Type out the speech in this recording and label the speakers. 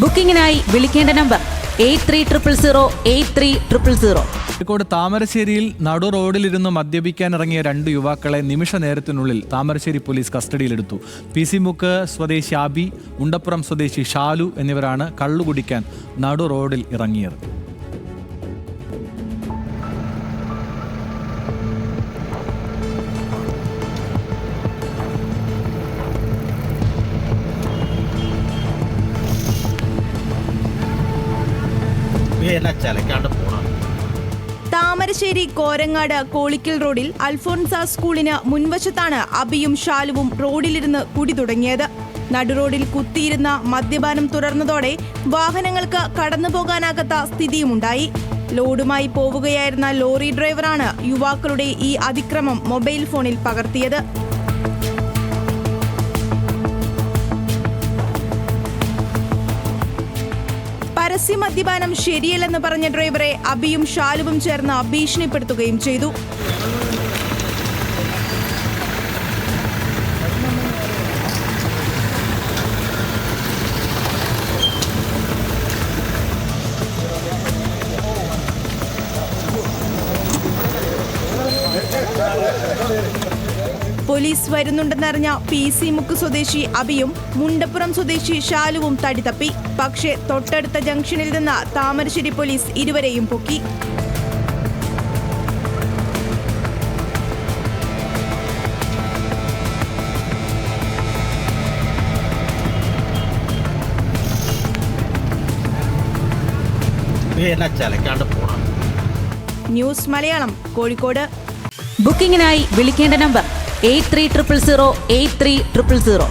Speaker 1: ബുക്കിംഗിനായി വിളിക്കേണ്ട number eight three triple zero eight three triple zero.
Speaker 2: Kozhikode താമരശ്ശേരിയിൽ നടു റോഡിലിരുന്ന് മദ്യപിക്കാൻ ഇറങ്ങിയ രണ്ട് യുവാക്കളെ നിമിഷ നേരത്തിനുള്ളിൽ താമരശ്ശേരി പോലീസ് കസ്റ്റഡിയിലെടുത്തു. പി സി മുക്ക് സ്വദേശി അബി ഉണ്ടപ്പുറം സ്വദേശി ഷാലു എന്നിവരാണ് കള്ളുകുടിക്കാൻ നടു റോഡിൽ ഇറങ്ങിയത്.
Speaker 3: എന്നാ ചലക്കാണ്ട് പോണം.
Speaker 4: താമരശ്ശേരി കോരങ്ങാട് കോളിക്കൽ റോഡിൽ അൽഫോൺസ സ്കൂളിന് മുൻവശത്താണ് അബിയും ഷാലുവും റോഡിലിരുന്ന് കുടി തുടങ്ങിയത്. നടുറോഡിൽ കുത്തിയിരുന്ന മദ്യപാനം തുടർന്നതോടെ വാഹനങ്ങൾക്ക് കടന്നു പോകാനാകാത്ത സ്ഥിതിയുമുണ്ടായി. ലോഡുമായി പോവുകയായിരുന്ന ലോറി ഡ്രൈവറാണ് യുവാക്കളുടെ ഈ അതിക്രമം മൊബൈൽ ഫോണിൽ പകർത്തിയത്. പരസ്യ മദ്യപാനം ശരിയല്ലെന്ന് പറഞ്ഞ ഡ്രൈവറെ അബിയും ഷാലുവും ചേർന്ന് ഭീഷണിപ്പെടുത്തുകയും ചെയ്തു. പോലീസ് വരുന്നുണ്ടെന്നറിഞ്ഞ പി സി മുക്ക് സ്വദേശി അബിയും മുണ്ടപ്പുറം സ്വദേശി ഷാലുവും തടിതപ്പി. പക്ഷേ തൊട്ടടുത്ത ജംഗ്ഷനിൽ നിന്ന് താമരശ്ശേരി പോലീസ് ഇരുവരെയും പൊക്കി. ന്യൂസ് മലയാളം കോഴിക്കോട്.
Speaker 1: ബുക്കിംഗിനായി വിളിക്കേണ്ട number eight three triple zero eight three triple zero.